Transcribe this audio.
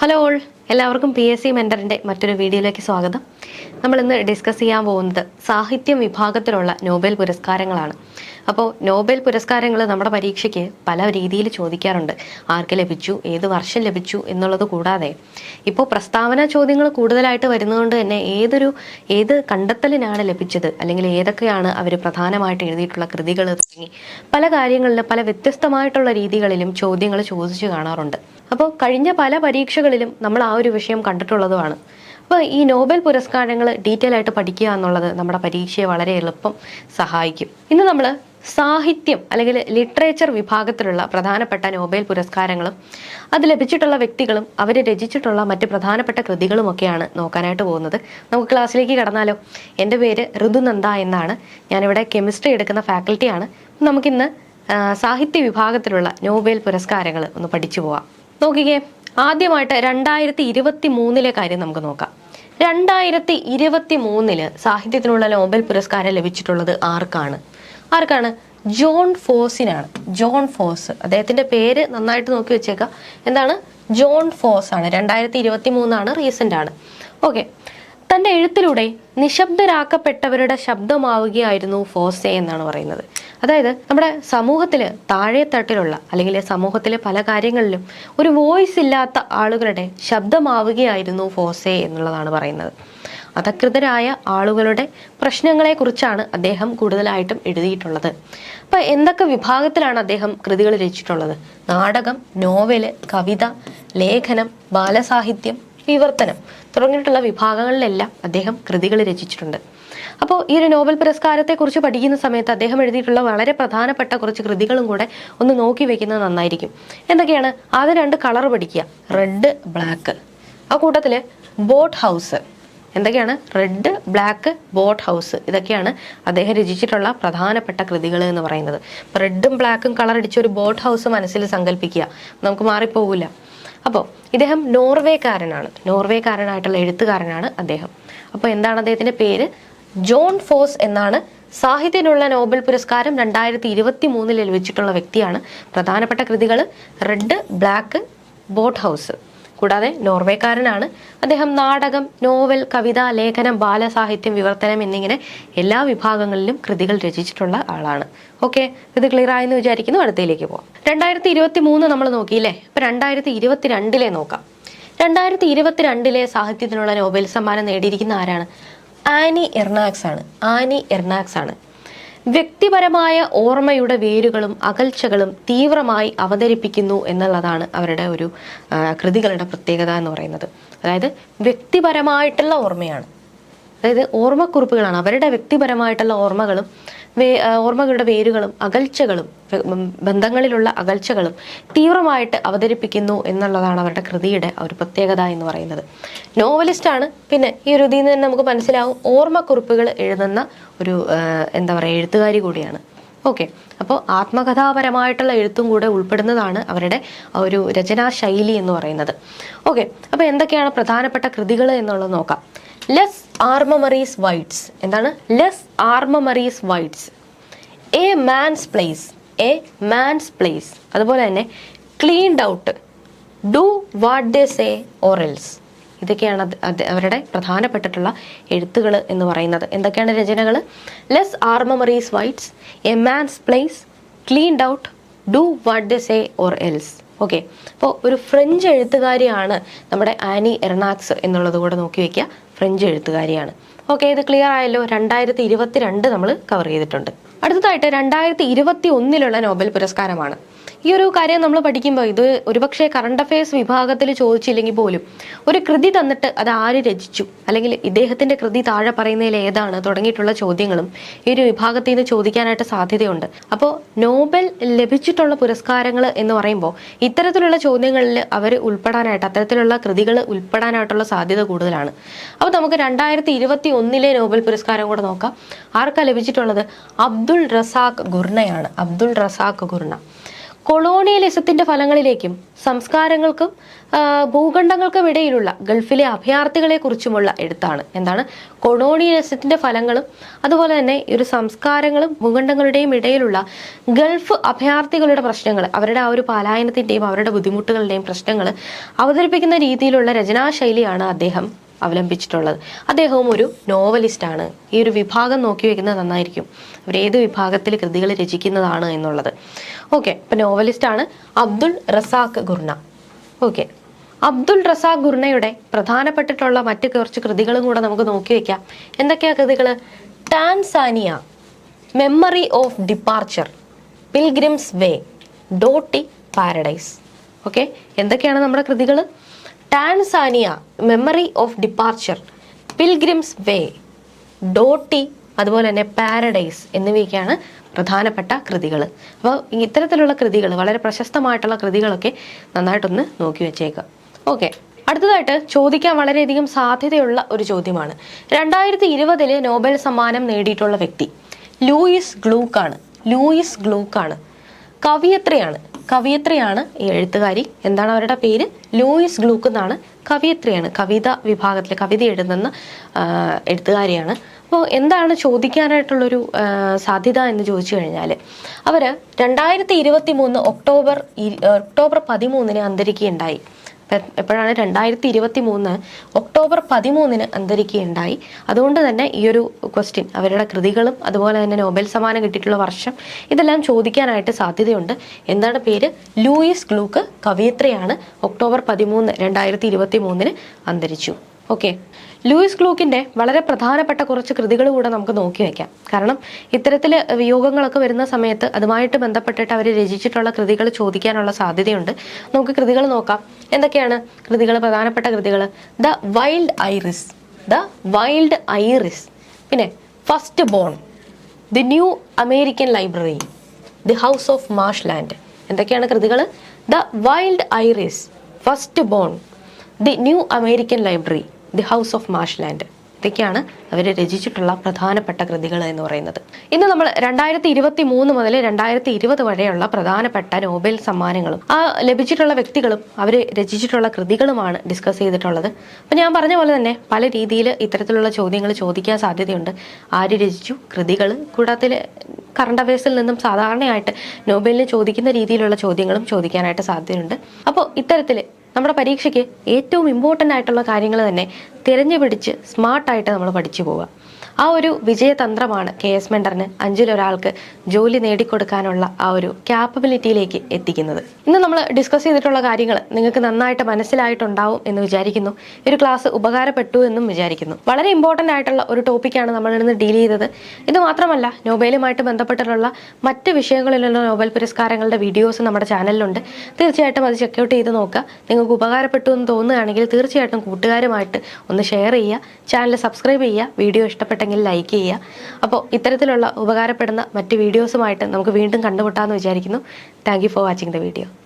Hello all എല്ലാവർക്കും P S C മെന്ററിന്റെ മറ്റൊരു വീഡിയോയിലേക്ക് സ്വാഗതം. നമ്മൾ ഇന്ന് ഡിസ്കസ് ചെയ്യാൻ പോകുന്നത് സാഹിത്യം വിഭാഗത്തിലുള്ള നോബൽ പുരസ്കാരങ്ങളാണ്. അപ്പോൾ നോബൽ പുരസ്കാരങ്ങൾ നമ്മുടെ പരീക്ഷയ്ക്ക് പല രീതിയിൽ ചോദിക്കാറുണ്ട്. ആർക്ക് ലഭിച്ചു? ഏത് വർഷം ലഭിച്ചു? എന്നുള്ളത് കൂടാതെ ഇപ്പോൾ പ്രസ്താവന ചോദ്യങ്ങൾ കൂടുതലായിട്ട് വരുന്നതുകൊണ്ട് തന്നെ ഏതൊരു ഏത് കണ്ടെത്തലിനാണ് ലഭിച്ചത്? അല്ലെങ്കിൽ ഏതൊക്കെയാണ് അവർ പ്രധാനമായിട്ട് എഴുതിയിട്ടുള്ള കൃതികൾ തുടങ്ങി പല കാര്യങ്ങളിലും പല വ്യത്യസ്തമായിട്ടുള്ള രീതികളിലും ചോദ്യങ്ങൾ ചോദിച്ചു കാണാറുണ്ട്. അപ്പോൾ കഴിഞ്ഞ പല പരീക്ഷകളിലും നമ്മൾ ആ ഒരു വിഷയം കണ്ടിട്ടുള്ളതുമാണ്. അപ്പോൾ ഈ നോബൽ പുരസ്കാരങ്ങൾ ഡീറ്റെയിൽ ആയിട്ട് പഠിക്കുക എന്നുള്ളത് നമ്മുടെ പരീക്ഷയെ വളരെ എളുപ്പം സഹായിക്കും. ഇന്ന് നമ്മൾ സാഹിത്യം അല്ലെങ്കിൽ ലിറ്ററേച്ചർ വിഭാഗത്തിലുള്ള പ്രധാനപ്പെട്ട നോബൽ പുരസ്കാരങ്ങളും അത് ലഭിച്ചിട്ടുള്ള വ്യക്തികളും അവർ രചിച്ചിട്ടുള്ള മറ്റ് പ്രധാനപ്പെട്ട കൃതികളുമൊക്കെയാണ് നോക്കാനായിട്ട് പോകുന്നത്. നമുക്ക് ക്ലാസ്സിലേക്ക് കടന്നാലോ? എന്റെ പേര് ഋതുനന്ദ എന്നാണ്. ഞാനിവിടെ കെമിസ്ട്രി എടുക്കുന്ന ഫാക്കൽറ്റിയാണ് നമുക്കിന്ന് സാഹിത്യ വിഭാഗത്തിലുള്ള നോബൽ പുരസ്കാരങ്ങൾ ഒന്ന് പഠിച്ചു പോവാം. നോക്കിക്കേ ആദ്യമായിട്ട് രണ്ടായിരത്തി ഇരുപത്തി മൂന്നിലെ കാര്യം നമുക്ക് നോക്കാം. രണ്ടായിരത്തി ഇരുപത്തി മൂന്നിൽ സാഹിത്യത്തിനുള്ള നോബൽ പുരസ്കാരം ലഭിച്ചിട്ടുള്ളത് ആർക്കാണ്? ആർക്കാണ്? ജോൺ ഫോസിനാണ്. John Fosse. അദ്ദേഹത്തിന്റെ പേര് നന്നായിട്ട് നോക്കി വെച്ചേക്കാം. എന്താണ്? ജോൺ ഫോസ് ആണ് രണ്ടായിരത്തി ഇരുപത്തി മൂന്നാണ് റീസെന്റ് ആണ് ഓക്കെ. തന്റെ എഴുത്തിലൂടെ നിശബ്ദരാക്കപ്പെട്ടവരുടെ ശബ്ദമാവുകയായിരുന്നു ഫോസെ എന്നാണ് പറയുന്നത്. അതായത് നമ്മുടെ സമൂഹത്തിൽ താഴെ തട്ടിലുള്ള അല്ലെങ്കിൽ സമൂഹത്തിലെ പല കാര്യങ്ങളിലും ഒരു വോയിസ് ഇല്ലാത്ത ആളുകളുടെ ശബ്ദമാവുകയായിരുന്നു ഫോസെ എന്നുള്ളതാണ് പറയുന്നത്. അധകൃതരായ ആളുകളുടെ പ്രശ്നങ്ങളെക്കുറിച്ചാണ് അദ്ദേഹം കൂടുതലായിട്ടും എഴുതിയിട്ടുള്ളത്. അപ്പൊ എന്തൊക്കെ വിഭാഗത്തിലാണ് അദ്ദേഹം കൃതികൾ രചിച്ചിട്ടുള്ളത്? നാടകം നോവൽ കവിത ലേഖനം ബാലസാഹിത്യം വിവർത്തനം തുടങ്ങിയിട്ടുള്ള വിഭാഗങ്ങളിലെല്ലാം അദ്ദേഹം കൃതികൾ രചിച്ചിട്ടുണ്ട്. അപ്പോൾ ഈ ഒരു നോബൽ പുരസ്കാരത്തെ കുറിച്ച് പഠിക്കുന്ന സമയത്ത് അദ്ദേഹം എഴുതിയിട്ടുള്ള വളരെ പ്രധാനപ്പെട്ട കുറച്ച് കൃതികളും കൂടെ ഒന്ന് നോക്കി വെക്കുന്നത് നന്നായിരിക്കും. എന്തൊക്കെയാണ്? ആദ്യം രണ്ട് കളർ പഠിക്കുക. റെഡ് ബ്ലാക്ക് ആ കൂട്ടത്തിൽ ബോട്ട് ഹൗസ് എന്തൊക്കെയാണ്? റെഡ് ബ്ലാക്ക് ബോട്ട് ഹൗസ് ഇതൊക്കെയാണ് അദ്ദേഹം രചിച്ചിട്ടുള്ള പ്രധാനപ്പെട്ട കൃതികൾ എന്ന് പറയുന്നത്. റെഡും ബ്ലാക്കും കളർ അടിച്ച ഒരു ബോട്ട് ഹൗസ് മനസ്സിൽ സങ്കല്പിക്കുക. നമുക്ക് മാറിപ്പോകില്ല അപ്പോൾ ഇദ്ദേഹം നോർവേക്കാരനാണ്. നോർവേക്കാരനായിട്ടുള്ള എഴുത്തുകാരനാണ് അദ്ദേഹം. അപ്പോൾ എന്താണ് അദ്ദേഹത്തിന്റെ പേര്? ജോൺ ഫോസ് എന്നാണ് സാഹിത്യത്തിനുള്ള നോബൽ പുരസ്കാരം രണ്ടായിരത്തി ഇരുപത്തി മൂന്നിൽ ലഭിച്ചിട്ടുള്ള വ്യക്തിയാണ്. പ്രധാനപ്പെട്ട കൃതികൾ റെഡ് ബ്ലാക്ക് ബോട്ട് ഹൗസ്. കൂടാതെ നോർവേക്കാരനാണ്. അദ്ദേഹം നാടകം നോവൽ കവിത ലേഖനം ബാലസാഹിത്യം വിവർത്തനം എന്നിങ്ങനെ എല്ലാ വിഭാഗങ്ങളിലും കൃതികൾ രചിച്ചിട്ടുള്ള ആളാണ്. ഓക്കെ ഇത് ക്ലിയർ ആയെന്ന് വിചാരിക്കുന്നു. അടുത്തയിലേക്ക് പോവാം. രണ്ടായിരത്തി ഇരുപത്തി മൂന്ന് നമ്മൾ നോക്കിയില്ലേ? ഇപ്പൊ രണ്ടായിരത്തി ഇരുപത്തിരണ്ടിലെ നോക്കാം. രണ്ടായിരത്തി ഇരുപത്തിരണ്ടിലെ സാഹിത്യത്തിനുള്ള നോബൽ സമ്മാനം നേടിയിരിക്കുന്ന ആരാണ്? ആനി എർണാക്സ് ആണ് ആനി എർണാക്സ് ആണ് വ്യക്തിപരമായ ഓർമ്മയുടെ വേരുകളും അകൽച്ചകളും തീവ്രമായി അവതരിപ്പിക്കുന്നു എന്നുള്ളതാണ് അവരുടെ ഒരു കൃതികളുടെ പ്രത്യേകത എന്ന് പറയുന്നത്. അതായത് വ്യക്തിപരമായിട്ടുള്ള ഓർമ്മയാണ്. അതായത് ഓർമ്മക്കുറിപ്പുകളാണ്. അവരുടെ വ്യക്തിപരമായിട്ടുള്ള ഓർമ്മകളും ഓർമ്മകളുടെ വേരുകളും അകൽച്ചകളും ബന്ധങ്ങളിലുള്ള അകൽച്ചകളും തീവ്രമായിട്ട് അവതരിപ്പിക്കുന്നു എന്നുള്ളതാണ് അവരുടെ കൃതിയുടെ ഒരു പ്രത്യേകത എന്ന് പറയുന്നത്. നോവലിസ്റ്റാണ്. പിന്നെ ഈ ഒരു ഇതിൽ നിന്ന് നമുക്ക് മനസ്സിലാവും ഓർമ്മക്കുറിപ്പുകൾ എഴുതുന്ന ഒരു എന്താ പറയുക എഴുത്തുകാരി കൂടിയാണ്. ഓക്കെ. അപ്പോൾ ആത്മകഥാപരമായിട്ടുള്ള എഴുത്തും കൂടെ ഉൾപ്പെടുന്നതാണ് അവരുടെ ഒരു രചനാ ശൈലി എന്ന് പറയുന്നത്. ഓക്കെ. അപ്പോൾ എന്തൊക്കെയാണ് പ്രധാനപ്പെട്ട കൃതികൾ എന്നുള്ളത് നോക്കാം. ലെസ് ആർമമറീസ് വൈറ്റ്സ് എന്താണ്? Les armoires vides a man's place a man's place അതുപോലെ തന്നെ cleaned out do what they say or else ഇതൊക്കെയാണ് അവരുടെ പ്രധാനപ്പെട്ടിട്ടുള്ള എഴുത്തുകൾ എന്ന് പറയുന്നത്. എന്തൊക്കെയാണ് രചനകൾ les armoires vides a man's place cleaned out do what they say or else okay അപ്പോൾ ഒരു ഫ്രഞ്ച് എഴുത്തുകാരിയാണ് നമ്മുടെ ആനി എറണാക്സ് എന്നുള്ളത് കൂടെ നോക്കി വെക്കുക ഫ്രഞ്ച് എഴുത്തുകാരിയാണ്. ഓക്കെ ഇത് ക്ലിയർ ആയല്ലോ. രണ്ടായിരത്തി ഇരുപത്തി രണ്ട് നമ്മൾ കവർ ചെയ്തിട്ടുണ്ട്. അടുത്തതായിട്ട് രണ്ടായിരത്തി ഇരുപത്തി ഒന്നിലുള്ള നോബൽ പുരസ്കാരമാണ്. ഈ ഒരു കാര്യം നമ്മൾ പഠിക്കുമ്പോൾ ഇത് ഒരുപക്ഷെ കറണ്ട് അഫയേഴ്സ് വിഭാഗത്തിൽ ചോദിച്ചില്ലെങ്കിൽ പോലും ഒരു കൃതി തന്നിട്ട് അത് ആര് രചിച്ചു? അല്ലെങ്കിൽ ഇദ്ദേഹത്തിന്റെ കൃതി താഴെ പറയുന്നതിൽ ഏതാണ്? തുടങ്ങിയിട്ടുള്ള ചോദ്യങ്ങളും ഈ ഒരു വിഭാഗത്തിൽ നിന്ന് ചോദിക്കാനായിട്ട് സാധ്യതയുണ്ട്. അപ്പോൾ നോബൽ ലഭിച്ചിട്ടുള്ള പുരസ്കാരങ്ങൾ എന്ന് പറയുമ്പോൾ ഇത്തരത്തിലുള്ള ചോദ്യങ്ങളിൽ അവർ ഉൾപ്പെടാനായിട്ട് അത്തരത്തിലുള്ള കൃതികൾ ഉൾപ്പെടാനായിട്ടുള്ള സാധ്യത കൂടുതലാണ്. അപ്പോൾ നമുക്ക് രണ്ടായിരത്തി ഇരുപത്തി ഒന്നിലെ നോബൽ പുരസ്കാരം കൂടെ നോക്കാം. ആർക്കാ ലഭിച്ചിട്ടുള്ളത്? അബ്ദുൾ റസാഖ് ഗുർണയാണ്. Abdulrazak Gurnah. കൊളോണിയലിസത്തിന്റെ ഫലങ്ങളിലേക്കും സംസ്കാരങ്ങൾക്കും ഭൂഖണ്ഡങ്ങൾക്കും ഇടയിലുള്ള ഗൾഫിലെ അഭയാർത്ഥികളെ കുറിച്ചുമുള്ള എഴുത്താണ്. എന്താണ്? കൊളോണിയലിസത്തിന്റെ ഫലങ്ങളും അതുപോലെ തന്നെ ഈ ഒരു സംസ്കാരങ്ങളും ഭൂഖണ്ഡങ്ങളുടെയും ഇടയിലുള്ള ഗൾഫ് അഭയാർത്ഥികളുടെ പ്രശ്നങ്ങൾ അവരുടെ ആ ഒരു പലായനത്തിന്റെയും അവരുടെ ബുദ്ധിമുട്ടുകളുടെയും പ്രശ്നങ്ങൾ അവതരിപ്പിക്കുന്ന രീതിയിലുള്ള രചനാശൈലിയാണ് അദ്ദേഹം അവലംബിച്ചിട്ടുള്ളത്. അദ്ദേഹവും ഒരു നോവലിസ്റ്റാണ്. ഈ ഒരു വിഭാഗം നോക്കി വെക്കുന്നത് നന്നായിരിക്കും. അവർ ഏത് വിഭാഗത്തിൽ കൃതികൾ രചിക്കുന്നതാണ് എന്നുള്ളത്. ഓക്കെ ഇപ്പം നോവലിസ്റ്റാണ് അബ്ദുൾ റസാഖ് ഗുർണ. ഓക്കെ അബ്ദുൾ റസാഖ് ഗുർണയുടെ പ്രധാനപ്പെട്ടിട്ടുള്ള മറ്റ് കുറച്ച് കൃതികളും കൂടെ നമുക്ക് നോക്കി വെക്കാം. എന്തൊക്കെയാ കൃതികൾ? Tanzania memory of departure pilgrims way dottie paradise. Okay എന്തൊക്കെയാണ് നമ്മുടെ കൃതികൾ? Tanzania memory of departure pilgrims way dottie അതുപോലെ തന്നെ പാരഡൈസ് എന്നിവയൊക്കെയാണ് പ്രധാനപ്പെട്ട കൃതികൾ അപ്പോൾ ഇത്തരത്തിലുള്ള കൃതികൾ വളരെ പ്രശസ്തമായിട്ടുള്ള കൃതികളൊക്കെ നന്നായിട്ടൊന്ന് നോക്കി വെച്ചേക്കുക ഓക്കെ അടുത്തതായിട്ട് ചോദിക്കാൻ വളരെയധികം സാധ്യതയുള്ള ഒരു ചോദ്യമാണ്. രണ്ടായിരത്തി ഇരുപതിലെ നോബൽ സമ്മാനം നേടിയിട്ടുള്ള വ്യക്തി ലൂയിസ് ഗ്ലൂക്കാണ്. ലൂയിസ് ഗ്ലൂക്കാണ്. കവിയത്രിയാണ് കവിയത്രിയാണ് ഈ എഴുത്തുകാരി. എന്താണ് അവരുടെ പേര്? ലൂയിസ് ഗ്ലൂക്ക് എന്നാണ് കവിയത്രിയാണ്. കവിത വിഭാഗത്തിൽ കവിത എഴുതുന്ന എഴുത്തുകാരിയാണ്. അപ്പോൾ എന്താണ് ചോദിക്കാനായിട്ടുള്ളൊരു സാധ്യത എന്ന് ചോദിച്ചു കഴിഞ്ഞാൽ അവർ രണ്ടായിരത്തി ഇരുപത്തി മൂന്ന് ഒക്ടോബർ ഒക്ടോബർ പതിമൂന്നിന് അന്തരിക്കുകയുണ്ടായി. എപ്പോഴാണ് രണ്ടായിരത്തി ഇരുപത്തി മൂന്ന് ഒക്ടോബർ പതിമൂന്നിന് അന്തരിക്കുകയുണ്ടായി. അതുകൊണ്ട് തന്നെ ഈ ഒരു ക്വസ്റ്റ്യൻ അവരുടെ കൃതികളും അതുപോലെ തന്നെ നോബൽ സമ്മാനം കിട്ടിയിട്ടുള്ള വർഷം ഇതെല്ലാം ചോദിക്കാനായിട്ട് സാധ്യതയുണ്ട്. എന്താണ് പേര്? ലൂയിസ് ഗ്ലൂക്ക് കവിയത്രയാണ് ഒക്ടോബർ പതിമൂന്ന് രണ്ടായിരത്തി ഇരുപത്തി മൂന്നിന് അന്തരിച്ചു. ഓക്കെ ലൂയിസ് ക്ലൂക്കിന്റെ വളരെ പ്രധാനപ്പെട്ട കുറച്ച് കൃതികൾ കൂടെ നമുക്ക് നോക്കി വെക്കാം. കാരണം ഇത്തരത്തിൽ വിയോഗങ്ങളൊക്കെ വരുന്ന സമയത്ത് അതുമായിട്ട് ബന്ധപ്പെട്ടിട്ട് അവർ രചിച്ചിട്ടുള്ള കൃതികൾ ചോദിക്കാനുള്ള സാധ്യതയുണ്ട്. നമുക്ക് കൃതികൾ നോക്കാം. എന്തൊക്കെയാണ് കൃതികൾ? പ്രധാനപ്പെട്ട കൃതികൾ. The wild iris. The wild iris. പിന്നെ first born. The new American library. The house of marshland. എന്തൊക്കെയാണ് കൃതികൾ? The wild iris. First born. The new American library. The house of marshland ഇതൊക്കെയാണ് അവർ രചിച്ചിട്ടുള്ള പ്രധാനപ്പെട്ട കൃതികൾ എന്ന് പറയുന്നത്. ഇന്ന് നമ്മൾ രണ്ടായിരത്തി ഇരുപത്തി മൂന്ന് മുതൽ രണ്ടായിരത്തി ഇരുപത് വരെയുള്ള പ്രധാനപ്പെട്ട നോബൽ സമ്മാനങ്ങളും ആ ലഭിച്ചിട്ടുള്ള വ്യക്തികളും അവർ രചിച്ചിട്ടുള്ള കൃതികളുമാണ് ഡിസ്കസ് ചെയ്തിട്ടുള്ളത്. അപ്പം ഞാൻ പറഞ്ഞ പോലെ തന്നെ പല രീതിയിൽ ഇത്തരത്തിലുള്ള ചോദ്യങ്ങൾ ചോദിക്കാൻ സാധ്യതയുണ്ട്. ആര് രചിച്ചു? കൃതികൾ കൂടാത്തിൽ കറണ്ട് അഫയേഴ്സിൽ നിന്നും സാധാരണയായിട്ട് നോബലിന് ചോദിക്കുന്ന രീതിയിലുള്ള ചോദ്യങ്ങളും ചോദിക്കാനായിട്ട് സാധ്യതയുണ്ട്. അപ്പോൾ ഇത്തരത്തിൽ നമ്മുടെ പരീക്ഷയ്ക്ക് ഏറ്റവും ഇമ്പോർട്ടന്റ് ആയിട്ടുള്ള കാര്യങ്ങൾ തന്നെ തിരഞ്ഞു പിടിച്ച് സ്മാർട്ടായിട്ട് നമ്മൾ പഠിച്ചു പോവുക. ആ ഒരു വിജയതന്ത്രമാണ് കെ എസ് മെൻഡറിന് അഞ്ചിലൊരാൾക്ക് ജോലി നേടിക്കൊടുക്കാനുള്ള ആ ഒരു ക്യാപ്പബിലിറ്റിയിലേക്ക് എത്തിക്കുന്നത്. ഇന്ന് നമ്മൾ ഡിസ്കസ് ചെയ്തിട്ടുള്ള കാര്യങ്ങൾ നിങ്ങൾക്ക് നന്നായിട്ട് മനസ്സിലായിട്ടുണ്ടാവും എന്ന് വിചാരിക്കുന്നു. ഒരു ക്ലാസ് ഉപകാരപ്പെട്ടു എന്നും വിചാരിക്കുന്നു. വളരെ ഇമ്പോർട്ടന്റ് ആയിട്ടുള്ള ഒരു ടോപ്പിക്കാണ് നമ്മൾ ഇന്ന് ഡീൽ ചെയ്തത്. ഇത് മാത്രമല്ല നോബലുമായിട്ട് ബന്ധപ്പെട്ടിട്ടുള്ള മറ്റ് വിഷയങ്ങളിലുള്ള നോബൽ പുരസ്കാരങ്ങളുടെ വീഡിയോസ് നമ്മുടെ ചാനലിലുണ്ട് തീർച്ചയായിട്ടും അത് ചെക്കൗട്ട് ചെയ്ത് നോക്കുക. നിങ്ങൾക്ക് ഉപകാരപ്പെട്ടു എന്ന് തോന്നുകയാണെങ്കിൽ തീർച്ചയായിട്ടും കൂട്ടുകാരുമായിട്ട് ഒന്ന് ഷെയർ ചെയ്യുക. ചാനൽ സബ്സ്ക്രൈബ് ചെയ്യുക. വീഡിയോ ഇഷ്ടപ്പെട്ടെങ്കിൽ ലൈക്ക് ചെയ്യുക. അപ്പോൾ ഇത്തരത്തിലുള്ള ഉപകാരപ്പെടുന്ന മറ്റ് വീഡിയോസുമായിട്ട് നമുക്ക് വീണ്ടും കണ്ടുമുട്ടാമെന്ന് വിചാരിക്കുന്നു. Thank for watching the video